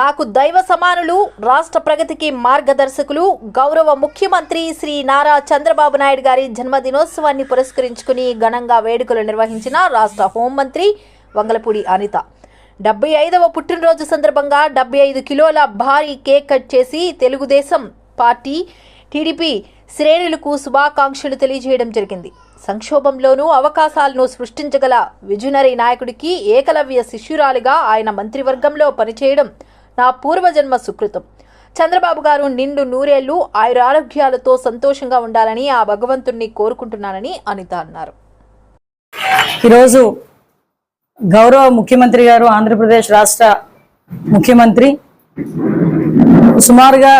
నాకు దైవ సమానులు రాష్ట్ర ప్రగతికి మార్గదర్శకులు గౌరవ ముఖ్యమంత్రి శ్రీ నారా చంద్రబాబు నాయుడు గారి జన్మదినోత్సవాన్ని పురస్కరించుకుని ఘనంగా వేడుకలు నిర్వహించిన రాష్ట్ర హోంమంత్రి వంగలపూడి అనిత. డెబ్బై ఐదవ పుట్టినరోజు సందర్భంగా డెబ్బై ఐదు కిలోల భారీ కేక్ కట్ చేసి తెలుగుదేశం పార్టీ టీడీపీ శ్రేణులకు శుభాకాంక్షలు తెలియజేయడం జరిగింది. సంక్షోభంలోనూ అవకాశాలను సృష్టించగల విజనరీ నాయకుడికి ఏకలవ్య శిష్యురాలిగా ఆయన మంత్రివర్గంలో పనిచేయడం నా పూర్వజన్మ సుకృతం. చంద్రబాబు గారు నిండు నూరేళ్ళు ఆయుర ఆరోగ్యాలతో సంతోషంగా ఉండాలని ఆ భగవంతుణ్ణి కోరుకుంటున్నానని అనిత అన్నారు. ఈరోజు గౌరవ ముఖ్యమంత్రి గారు ఆంధ్రప్రదేశ్ రాష్ట్ర ముఖ్యమంత్రి సుమారుగా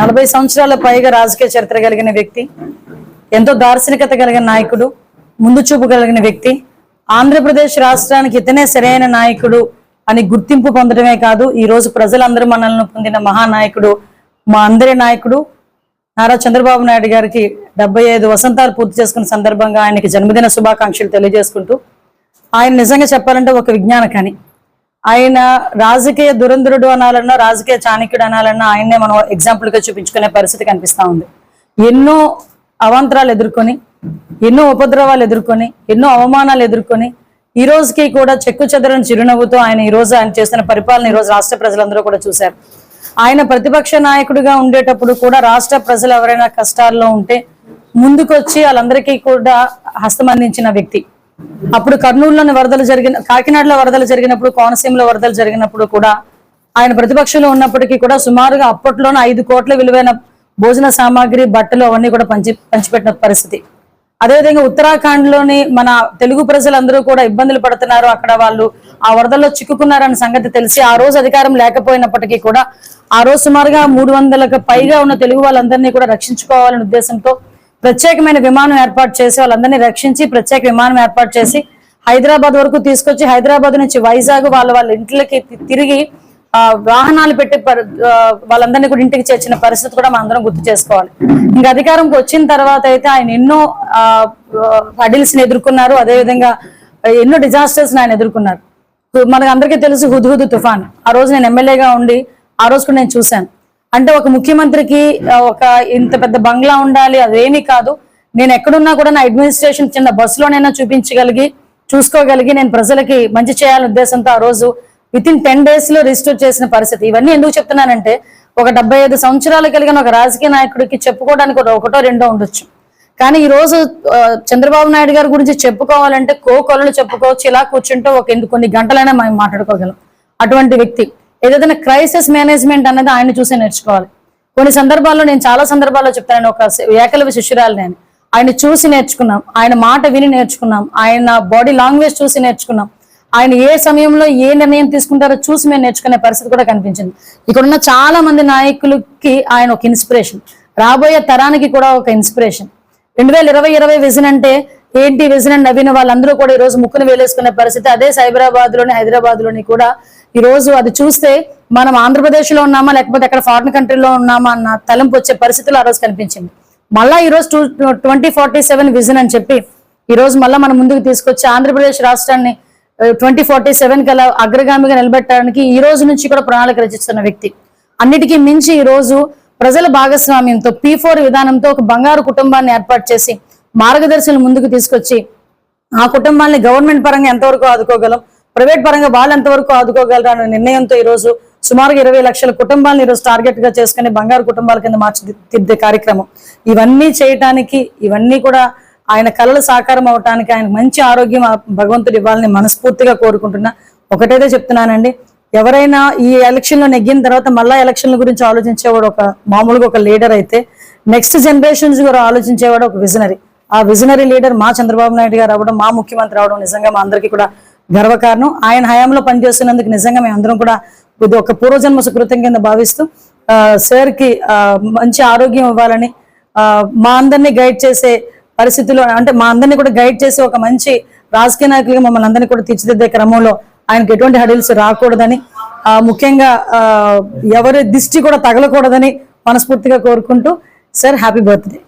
నలభై సంవత్సరాల పైగా రాజకీయ చరిత్ర కలిగిన వ్యక్తి ఎంతో దార్శనికత కలిగిన నాయకుడు ముందు చూపు కలిగిన వ్యక్తి ఆంధ్రప్రదేశ్ రాష్ట్రానికి ఇతనే సరైన నాయకుడు అని గుర్తింపు పొందడమే కాదు ఈ రోజు ప్రజలందరూ మనల్ని పొందిన మహానాయకుడు మా అందరి నాయకుడు నారా చంద్రబాబు నాయుడు గారికి డెబ్బై ఐదు వసంతాలు పూర్తి చేసుకున్న సందర్భంగా ఆయనకి జన్మదిన శుభాకాంక్షలు తెలియజేసుకుంటూ ఆయన నిజంగా చెప్పాలంటే ఒక విజ్ఞాన విజ్ఞానకని. ఆయన రాజకీయ దురంధరుడు అనాలన్నా రాజకీయ చాణక్యుడు అనాలన్నా ఆయన్నే మనం ఎగ్జాంపుల్గా చూపించుకునే పరిస్థితి కనిపిస్తూ ఉంది. ఎన్నో అవాంతరాలు ఎదుర్కొని ఎన్నో ఉపద్రవాలు ఎదుర్కొని ఎన్నో అవమానాలు ఎదుర్కొని ఈ రోజుకి కూడా చెక్కు చెదరని చిరునవ్వుతో ఆయన ఈ రోజు ఆయన చేసిన పరిపాలన ఈ రోజు రాష్ట్ర ప్రజలందరూ కూడా చూశారు. ఆయన ప్రతిపక్ష నాయకుడిగా ఉండేటప్పుడు కూడా రాష్ట్ర ప్రజలు ఎవరైనా కష్టాల్లో ఉంటే ముందుకొచ్చి వాళ్ళందరికీ కూడా హస్తం అందించిన వ్యక్తి. అప్పుడు కర్నూలులోని వరదలు జరిగిన కాకినాడలో వరదలు జరిగినప్పుడు కోనసీమలో వరదలు జరిగినప్పుడు కూడా ఆయన ప్రతిపక్షంలో ఉన్నప్పటికీ కూడా సుమారుగా అప్పట్లోనే ఐదు కోట్ల విలువైన భోజన సామాగ్రి బట్టలు అవన్నీ కూడా పంచి పంచిపెట్టిన పరిస్థితి. అదేవిధంగా ఉత్తరాఖండ్లోని మన తెలుగు ప్రజలందరూ కూడా ఇబ్బందులు పడుతున్నారు. అక్కడ వాళ్ళు ఆ వరదల్లో చిక్కుకున్నారన్న సంగతి తెలిసి ఆ రోజు అధికారం లేకపోయినప్పటికీ కూడా ఆ రోజు సుమారుగా మూడు వందలకు పైగా ఉన్న తెలుగు వాళ్ళందరినీ కూడా రక్షించుకోవాలనే ఉద్దేశంతో ప్రత్యేకమైన విమానం ఏర్పాటు చేసి వాళ్ళందరినీ రక్షించి ప్రత్యేక విమానం ఏర్పాటు చేసి హైదరాబాద్ వరకు తీసుకొచ్చి హైదరాబాద్ నుంచి వైజాగ్ వాళ్ళ వాళ్ళ ఇంట్లకి తిరిగి వాహనాలు పెట్టి వాళ్ళందరినీ కూడా ఇంటికి చేర్చిన పరిస్థితి కూడా మనందరం గుర్తు చేసుకోవాలి. ఇంకా అధికారంకి వచ్చిన తర్వాత అయితే ఆయన ఎన్నో హడిల్స్ని ఎదుర్కొన్నారు అదేవిధంగా ఎన్నో డిజాస్టర్స్ ఆయన ఎదుర్కొన్నారు. మనకు అందరికీ తెలుసు హుద్హుద్ తుఫాన్. ఆ రోజు నేను ఎమ్మెల్యేగా ఉండి ఆ రోజు కూడా నేను చూశాను. అంటే ఒక ముఖ్యమంత్రికి ఒక ఇంత పెద్ద బంగ్లా ఉండాలి అదేమీ కాదు. నేను ఎక్కడున్నా కూడా నా అడ్మినిస్ట్రేషన్ చిన్న బస్సులోనైనా చూపించగలిగి చూసుకోగలిగి నేను ప్రజలకి మంచి చేయాలనే ఉద్దేశంతో ఆ రోజు విత్ ఇన్ టెన్ డేస్లో రిజిస్టర్ చేసిన పరిస్థితి. ఇవన్నీ ఎందుకు చెప్తున్నానంటే ఒక డెబ్బై ఐదు సంవత్సరాలు కలిగిన ఒక రాజకీయ నాయకుడికి చెప్పుకోవడానికి ఒకటో రెండో ఉండొచ్చు. కానీ ఈ రోజు చంద్రబాబు నాయుడు గారి గురించి చెప్పుకోవాలంటే కో కొలలు చెప్పుకోవచ్చు ఇలా కూర్చుంటే ఒక కొన్ని గంటలైనా మనం మాట్లాడుకోగలం. అటువంటి వ్యక్తి ఏదైనా క్రైసిస్ మేనేజ్మెంట్ అనేది ఆయన చూసే నేర్చుకోవాలి. కొన్ని సందర్భాల్లో నేను చాలా సందర్భాల్లో చెప్తాను ఒక ఏకలవి శిష్యురాలు నేను. ఆయన చూసి నేర్చుకున్నాం ఆయన మాట విని నేర్చుకున్నాం ఆయన బాడీ లాంగ్వేజ్ చూసి నేర్చుకున్నాం. ఆయన ఏ సమయంలో ఏ నిర్ణయం తీసుకుంటారో చూసి మేము నేర్చుకునే పరిస్థితి కూడా కనిపించింది. ఇక్కడ ఉన్న చాలా మంది నాయకులకి ఆయన ఒక ఇన్స్పిరేషన్. రాబోయే తరానికి కూడా ఒక ఇన్స్పిరేషన్. రెండు వేల ఇరవై ఇరవై విజన్ అంటే ఏంటి విజన్ అని నవీన వాళ్ళందరూ కూడా ఈ రోజు ముక్కును వేలేసుకునే పరిస్థితి. అదే సైబరాబాద్లోని హైదరాబాద్లోని కూడా ఈ రోజు అది చూస్తే మనం ఆంధ్రప్రదేశ్లో ఉన్నామా లేకపోతే అక్కడ ఫారిన్ కంట్రీలో ఉన్నామా అన్న తలంపు వచ్చే పరిస్థితులు ఆ రోజు కనిపించింది. మళ్ళా ఈ రోజు two twenty forty seven vision అని చెప్పి ఈ రోజు మళ్ళా మనం ముందుకు తీసుకొచ్చి ఆంధ్రప్రదేశ్ రాష్ట్రాన్ని ట్వంటీ ఫార్టీ సెవెన్ కల అగ్రగామిగా నిలబెట్టడానికి ఈ రోజు నుంచి కూడా ప్రణాళిక రచిస్తున్న వ్యక్తి. అన్నిటికీ మించి ఈ రోజు ప్రజల భాగస్వామ్యంతో పీ ఫోర్ విధానంతో ఒక బంగారు కుటుంబాన్ని ఏర్పాటు చేసి మార్గదర్శనం ముందుకు తీసుకొచ్చి ఆ కుటుంబాన్ని గవర్నమెంట్ పరంగా ఎంతవరకు ఆదుకోగలం ప్రైవేట్ పరంగా వాళ్ళు ఎంతవరకు ఆదుకోగలరు అనే నిర్ణయంతో ఈ రోజు సుమారుగా ఇరవై లక్షల కుటుంబాలను ఈరోజు టార్గెట్గా చేసుకుని బంగారు కుటుంబాల కింద మార్చిదిద్దే కార్యక్రమం. ఇవన్నీ చేయటానికి ఇవన్నీ కూడా ఆయన కళలు సాకారం అవటానికి ఆయన మంచి ఆరోగ్యం భగవంతుడు ఇవ్వాలని మనస్ఫూర్తిగా కోరుకుంటున్నా. ఒకటైతే చెప్తున్నానండి ఎవరైనా ఈ ఎలక్షన్లో నెగ్గిన తర్వాత మళ్ళా ఎలక్షన్ల గురించి ఆలోచించేవాడు ఒక మామూలుగా ఒక లీడర్ అయితే నెక్స్ట్ జనరేషన్స్ కూడా ఆలోచించేవాడు ఒక విజనరీ ఆ విజనరీ లీడర్ మా చంద్రబాబు నాయుడు గారు అవ్వడం మా ముఖ్యమంత్రి అవడం నిజంగా మా అందరికీ కూడా గర్వకారణం. ఆయన హయాంలో పనిచేస్తున్నందుకు నిజంగా మేము అందరం కూడా ఇది ఒక పూర్వజన్మ సుకృతం కింద భావిస్తూ సార్కి సార్కి మంచి ఆరోగ్యం ఇవ్వాలని మా అందరినీ గైడ్ చేసే పరిస్థితుల్లో అంటే మా అందరినీ కూడా గైడ్ చేసి ఒక మంచి రాజకీయ నాయకులుగా మమ్మల్ని అందరినీ కూడా తీర్చిదిద్దే క్రమంలో ఆయనకి ఎటువంటి హడిల్స్ రాకూడదని ముఖ్యంగా ఎవరి దిష్టి కూడా తగలకూడదని మనస్ఫూర్తిగా కోరుకుంటూ సార్ హ్యాపీ బర్త్డే